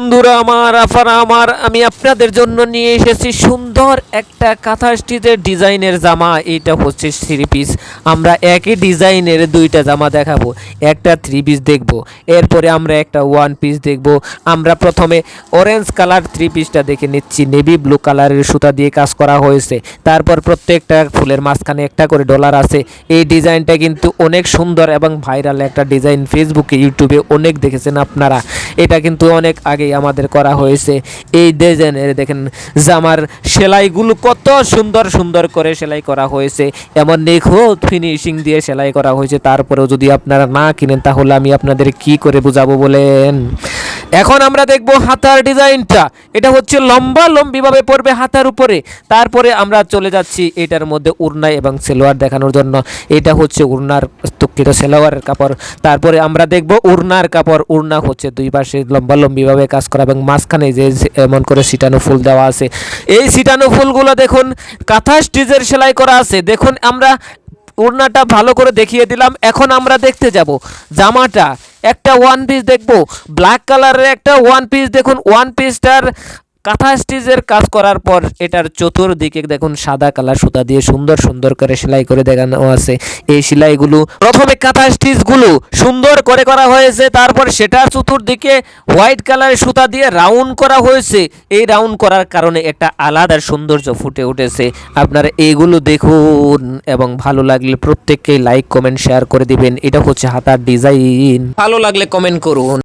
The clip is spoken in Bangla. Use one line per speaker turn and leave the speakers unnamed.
বন্ধুরা, আমার, আফারা, আমার, আমি আপনাদের জন্য নিয়ে এসেছি সুন্দর একটা কাঁথা স্টিচের ডিজাইনের জামা। এটা হচ্ছে থ্রি পিস আমরা একই ডিজাইনের দুইটা জামা দেখাবো। একটা থ্রি পিস দেখব। এরপরে আমরা একটা ওয়ান পিস দেখব। আমরা প্রথমে অরেঞ্জ কালার থ্রি পিসটা দেখে নিচ্ছি। নেভি ব্লু কালারের সুতা দিয়ে কাজ করা হয়েছে। তারপর প্রত্যেকটা ফুলের মাঝখানে একটা করে ডলার আছে। এই ডিজাইনটা কিন্তু অনেক সুন্দর এবং ভাইরাল একটা ডিজাইন। ফেসবুকে ইউটিউবে অনেক দেখেছেন আপনারা। এটা কিন্তু অনেক আগেই আমাদের করা হয়েছে। এই ডিজাইনের দেখেন, জামার সেলাইগুলো কত সুন্দর সুন্দর করে সেলাই করা হয়েছে। এমন নিখুঁত ফিনিশিং দিয়ে সেলাই করা হয়েছে। তারপরেও যদি আপনারা না কিনেন, তাহলে আমি আপনাদের কি করে বুঝাবো বলেন? এখন আমরা দেখব হাতার ডিজাইনটা। এটা হচ্ছে লম্বা, লম্বিভাবে পড়বে হাতার উপরে। তারপরে আমরা চলে যাচ্ছি এটার মধ্যে উড়না এবং সেলোয়ার দেখানোর জন্য। এটা হচ্ছে উড়নার দুঃখিত সেলোয়ারের কাপড়। তারপরে আমরা দেখব উড়নার কাপড়। উড়না হচ্ছে দুই পাশে লম্বা, লম্বিভাবে কাজ করা এবং মাঝখানে যে এমন করে সিটানো ফুল দেওয়া আছে। এই সিটানো ফুলগুলো দেখুন, কাঁথা স্টিচের সেলাই করা আছে। দেখুন, আমরা উড়নাটা ভালো করে দেখিয়ে দিলাম। এখন আমরা দেখতে যাব জামাটা। একটা ওয়ান পিস দেখব। ব্ল্যাক কালারের একটা ওয়ান পিস দেখুন। ওয়ান পিসটার কাঁথা স্টিচের কাজ করার পর এটার চতুর্দিকে দেখুন সাদা কালার সুতা দিয়ে সুন্দর সুন্দর করে সেলাই করে দেখানো আছে। এই সেলাইগুলো প্রথমে কাঁথা স্টিচগুলো সুন্দর করে করা হয়েছে, তারপর সেটার চতুর্দিকে হোয়াইট কালারের সুতা দিয়ে রাউন্ড করা হয়েছে। এই রাউন্ড করার কারণে একটা আলাদা সৌন্দর্য ফুটে উঠেছে। আপনারা এইগুলো দেখুন এবং ভালো লাগলে প্রত্যেককেই লাইক, কমেন্ট, শেয়ার করে দিবেন। এটা হচ্ছে হাতার ডিজাইন। ভালো লাগলে কমেন্ট করুন।